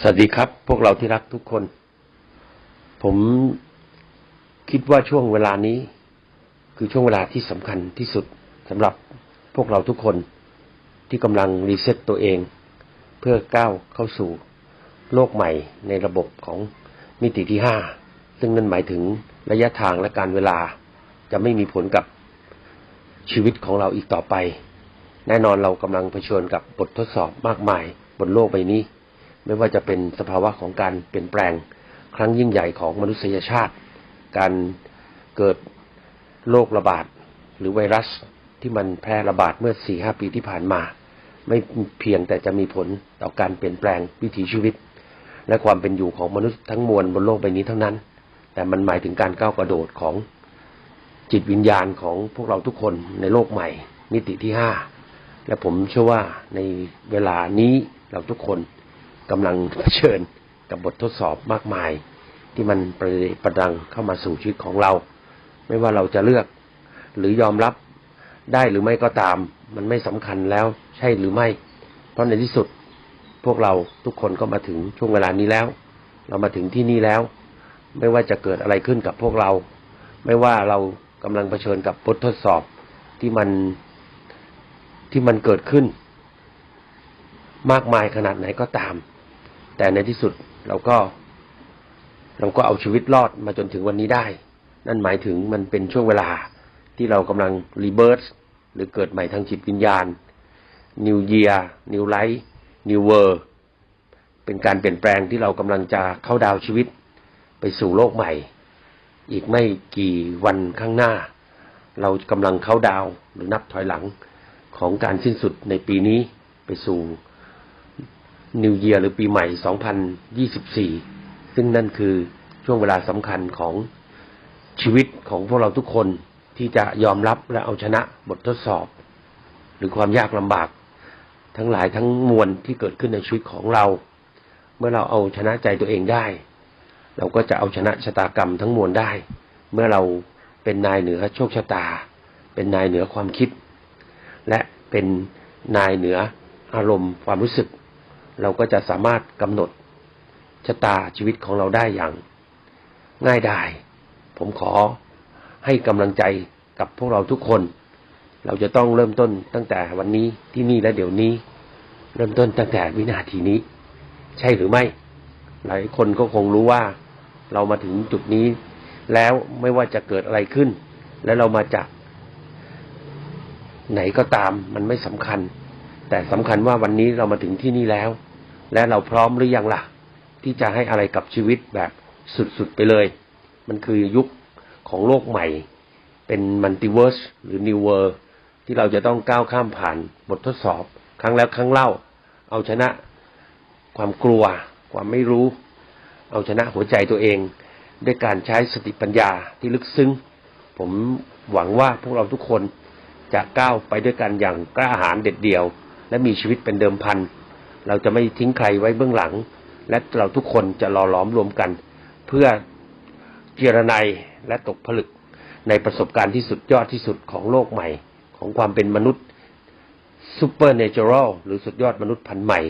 สวัสดีครับ พวกเราที่รักทุกคน ผมคิดว่าช่วงเวลานี้ คือช่วงเวลาที่สำคัญที่สุดสำหรับพวกเราทุกคนที่กำลังรีเซ็ตตัวเอง เพื่อก้าวเข้าสู่โลกใหม่ในระบบของมิติที่ห้าซึ่งนั่นหมายถึงระยะทางและการเวลาจะไม่มีผลกับชีวิตของเราอีกต่อไป แน่นอนเรากำลังเผชิญกับบททดสอบมากมายบนโลกใบนี้ ไม่ว่าจะเป็นสภาวะของการเปลี่ยนแปลงครั้งยิ่งใหญ่ของมนุษยชาติ การเกิดโรคระบาดหรือไวรัสที่มันแพร่ระบาดเมื่อสี่ห้าปีที่ผ่านมา ไม่เพียงแต่จะมีผลต่อการเปลี่ยนแปลงวิถีชีวิต และความเป็นอยู่ของมนุษย์ทั้งมวลบนโลกใบนี้เท่านั้น แต่มันหมายถึงการก้าวกระโดดของจิตวิญญาณของพวกเราทุกคนในโลกใหม่ มิติที่ห้าและผมเชื่อว่าในเวลานี้เราทุกคน กำลังเผชิญกับบททดสอบมากมาย ที่มันประเดประดังเข้ามาสู่ชีวิตของเรา ไม่ว่าเราจะเลือก หรือยอมรับได้หรือไม่ก็ตาม มันไม่สำคัญแล้วใช่หรือไม่ เพราะในที่สุดพวกเราทุกคนก็มาถึงช่วงเวลานี้แล้ว เรามาถึงที่นี่แล้ว ไม่ว่าจะเกิดอะไรขึ้นกับพวกเรา ไม่ว่าเรากำลังเผชิญกับบททดสอบที่มันที่มันเกิดขึ้น มากมายขนาดไหนก็ตาม แต่ในที่สุดเราก็ เราก็เอาชีวิตรอดมาจนถึงวันนี้ได้ นั่นหมายถึงมันเป็นช่วงเวลาที่เรากำลังรีเบิร์สหรือเกิดใหม่ทางจิตวิญญาณ New Year New Life New World เป็นการเปลี่ยนแปลงที่เรากำลังจะเข้าดาวชีวิต ไปสู่โลกใหม่ อีกไม่กี่วันข้างหน้า เรากำลังเข้าดาวหรือนับถอยหลังของการสิ้นสุดในปีนี้ไปสู่ New Year หรือปีใหม่ 2024 ซึ่งนั่นคือช่วงเวลาสำคัญของชีวิตของพวกเราทุกคนที่จะยอมรับและเอาชนะบททดสอบ หรือความยากลำบาก ทั้งหลายทั้งมวลที่เกิดขึ้นในชีวิตของเรา เมื่อเราเอาชนะใจตัวเองได้ เราก็จะเอาชนะชะตากรรมทั้งมวลได้ เมื่อเราเป็นนายเหนือโชคชะตา เป็นนายเหนือความคิด และเป็นนายเหนืออารมณ์ความรู้สึก เราก็จะสามารถกำหนดชะตาชีวิตของเราได้อย่าง ง่ายดาย ผมขอให้กำลังใจกับพวกเราทุกคน เราจะต้องเริ่มต้นตั้งแต่วันนี้ที่นี่และเดี๋ยวนี้ เริ่มต้นตั้งแต่วินาทีนี้ ใช่หรือไม่ หลายคนก็คงรู้ว่า เรามาถึงจุดนี้ แล้วไม่ว่าจะเกิดอะไรขึ้น และเรามาจาก ไหนก็ตามมันไม่สำคัญ แต่สำคัญว่าวันนี้เรามาถึงที่นี่แล้ว และเราพร้อมหรือยังล่ะ ที่จะให้อะไรกับชีวิตแบบสุดๆไปเลย มันคือยุคของโลกใหม่ เป็นมัลติเวิร์สหรือนิวเวอร์ที่เราจะต้องก้าวข้ามผ่านบททดสอบ ครั้งแล้วครั้งเล่า เอาชนะความกลัว ความไม่รู้ เอาชนะหัวใจตัวเอง ด้วยการใช้สติปัญญาที่ลึกซึ้ง ผมหวังว่าพวกเราทุกคนจะก้าวไปด้วยกันอย่างกล้าหาญเด็ดเดี่ยว และมีชีวิตเป็นเดิมพัน เราจะไม่ทิ้งใครไว้เบื้องหลัง และเราทุกคนจะรอล้อมรวมกัน เพื่อเจรนายและตกผลึกในประสบการณ์ที่สุดยอดที่สุดของโลกใหม่ ของความเป็นมนุษย์ซูเปอร์เนเจอรัลหรือสุดยอดมนุษย์พันธุ์ใหม่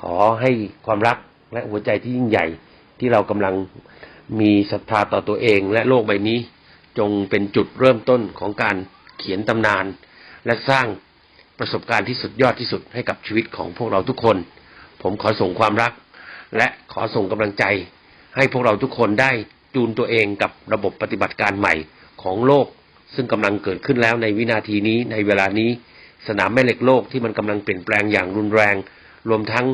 ขอให้ความรักและหัวใจที่ยิ่งใหญ่ที่เรากำลังมีศรัทธาต่อตัวเองและโลกใบนี้ จงเป็นจุดเริ่มต้นของการเขียนตำนาน และสร้าง ประสบการณ์ที่สุดยอดที่สุดให้กับชีวิตของพวกเราทุกคน ผมขอส่งความรัก และขอส่งกำลังใจ ให้พวกเราทุกคนได้จูนตัวเองกับระบบปฏิบัติการใหม่ของโลก ซึ่งกำลังเกิดขึ้นแล้วในวินาทีนี้ในเวลานี้สนามแม่เหล็กโลกที่มันกำลังเปลี่ยนแปลงอย่างรุนแรง รวมทั้ง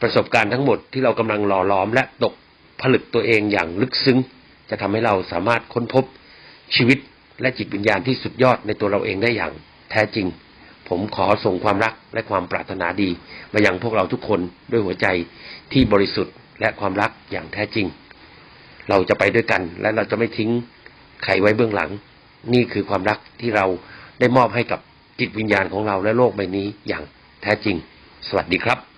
ประสบการณ์ทั้งหมดที่เรากำลังหล่อหลอม และตกผลึกตัวเองอย่างลึกซึ้ง จะทำให้เราสามารถค้นพบชีวิตและจิตวิญญาณที่สุดยอดในตัวเราเองได้อย่างแท้จริง ผมขอส่งความรักและความปรารถนาดี มายังพวกเราทุกคนด้วยหัวใจที่บริสุทธิ์และความรักอย่างแท้จริง เราจะไปด้วยกันและเราจะไม่ทิ้งใครไว้เบื้องหลัง นี่คือความรักที่เราได้มอบให้กับจิตวิญญาณของเราและโลกใบนี้อย่างแท้จริง สวัสดีครับ